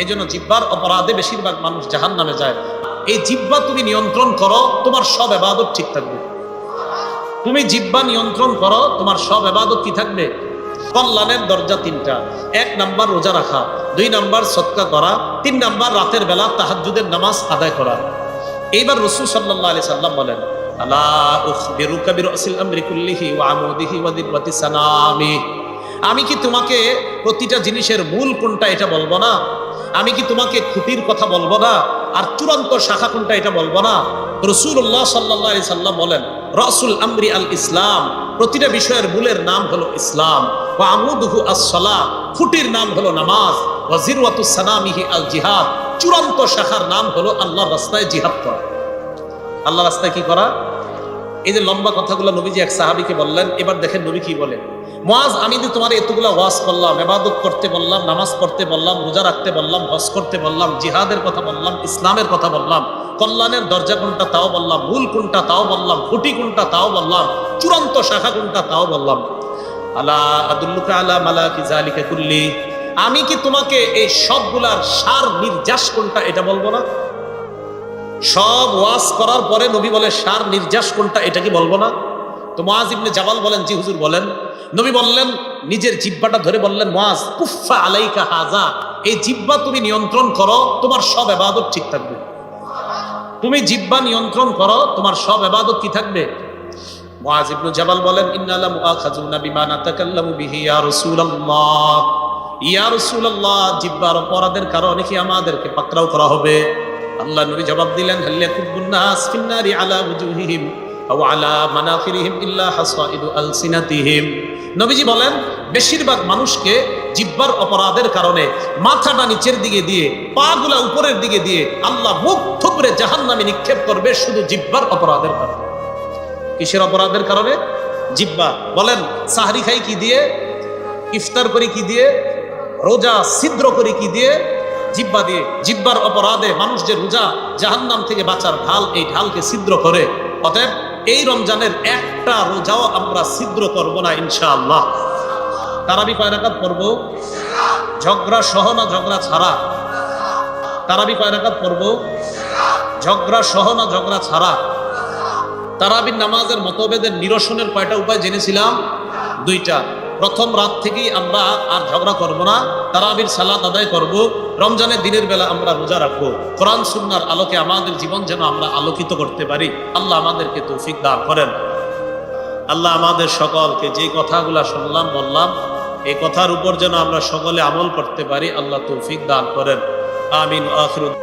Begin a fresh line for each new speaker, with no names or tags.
এই জন্য জিব্বার অপরাধে বেশিরভাগ মানুষ জাহান নামে যায়। এই জিব্বা তুমি নিয়ন্ত্রণ করো, তোমার সব এবাদত ঠিক থাকবে। তুমি জিব্বা নিয়ন্ত্রণ করো, তোমার সব এবাদত কি থাকবে? কল্যাণের দরজা তিনটা। এক নাম্বার রোজা রাখা, দুই নাম্বার সৎকা করা, তিন নাম্বার রাতের বেলা তাহাজ্জুদের নামাজ আদায় করা। এইবার রসুল সাল্লাল্লাহু আলি সাল্লাম বলেন আমি কি তোমাকে প্রতিটা জিনিসের মূল কোনটা এটা বলব না? আমি কি তোমাকে খুঁটির কথা বলব না? আর চূড়ান্ত শাখা কোনটা এটা বলব না? রসুল্লাহ সাল্লাহ সাল্লাম বলেন, রসুল আমরি আল ইসলাম। প্রতিটা বিষয়ের মূলের নাম হলো ইসলাম। বা আমুদহু আসলা খুঁটির নাম হলো নামাজ। ওয়াজিরওয়াতু সানামিহি আল জিহাদ। চূড়ান্ত শাখার নাম হলো আল্লাহর রাস্তায় জিহাদ করা। আল্লাহ রাস্তায় কি করা? এই যে লম্বা কথাগুলো নবীজি এক সাহাবিকে বললেন, এবার দেখেন নবী কি বলেন। মহাজ আমি যে তোমার এতগুলা ওয়াজ করলাম এবাদত করতে বললাম, নামাজ পড়তে বললাম, রোজা রাখতে বললাম, হজ করতে বললাম, জিহাদের কথা বললাম, ইসলামের কথা বললাম, কল্যাণের দরজা কোনটা তাও বললাম মূল কোনটা তাও বললাম, খুঁটি কোনটা তাও বললাম, চূড়ান্ত শাখা কোনটা তাও বললাম। আলা আদুল্লুকা আলা মালা কি জালিকা কুল্লি। আমি কি তোমাকে এই সবগুলার সার নির্যাস কোনটা এটা বলব না? সব ওয়াজ করার পরে নবী বলে সার নির্যাস কোনটা এটা কি বলব না? তো মোয়াজ ইবনে জাবাল বলেন, জি হুজুর বলেন। নবী বললেন, নিজের জিব্বাটা ধরে বললেন মোয়াজ কুফা আলাইকা হাজা এই জিব্বা তুমি নিয়ন্ত্রণ করো, তোমার সব এবাদত ঠিক থাকবে। তুমি জিব্বা নিয়ন্ত্রণ করো, তোমার সব এবাদত কি থাকবে? মোয়াজ ইবনে জাবাল বলেন ইন্নালা মুআখাযুনা বিমা নাতাকাল্লামু বিহি, ইয়া রাসূলুল্লাহ। ইয়া রাসূলুল্লাহ জিব্বার অপরাধের কারণে কি আমাদেরকে পাকড়াও করা হবে? আল্লাহ নবী জবাব দিলেন হাল্লা কুব্বুন নাস ফিন্নারি আলা ওয়াজুহিহিম আও নবীজি বলেন, বেশিরভাগ মানুষকে জিব্বার অপরাধের কারণে মাথাটা নিচের দিকে দিয়ে, পাগুলা উপরের দিকে দিয়ে আল্লাহ মুখ থুবড়ে জাহান্নামে নিক্ষেপ করবে শুধু জিব্বার অপরাধের কারণে। কিসের অপরাধের কারণে? জিব্বা। বলেন, সাহারি খাই কি দিয়ে? ইফতার করি কি দিয়ে? রোজা ছিদ্র করি কি দিয়ে? জিব্বা দিয়ে। জিব্বার অপরাধে মানুষ যে রোজা জাহান্নাম থেকে বাঁচার ঢাল, এই ঢালকে ছিদ্র করে, অতএব এই রমজানের একটা রোজাও আমরা ছিদ্র করব না, ইনশাআল্লাহ। তারাবি কয় রাকাত পড়ব? ঝগড়া সহ না ঝগড়া ছাড়া? তারাবি কয় রাকাত পড়ব? ঝগড়া সহ না ঝগড়া ছাড়া? তারাবির নামাজের মতভেদের নিরসনের কয়টা উপায় জেনেছিলাম? দুইটা। প্রথম রাত থেকেই আমরা আর ঝগড়া করব না, তারাবির সালাত আদায় করব, রমজানের দিনের বেলা আমরা রোজা রাখব। কোরআন, সুন্নার আলোকে আমাদের জীবন যেন আমরা আলোকিত করতে পারি। আল্লাহ আমাদেরকে তৌফিক দান করেন। আল্লাহ আমাদের সকলকে যে কথাগুলা শুনলাম, বললাম এই কথার উপর যেন আমরা সকলে আমল করতে পারি, আল্লাহ তৌফিক দান করেন। আমিন, আখরুদ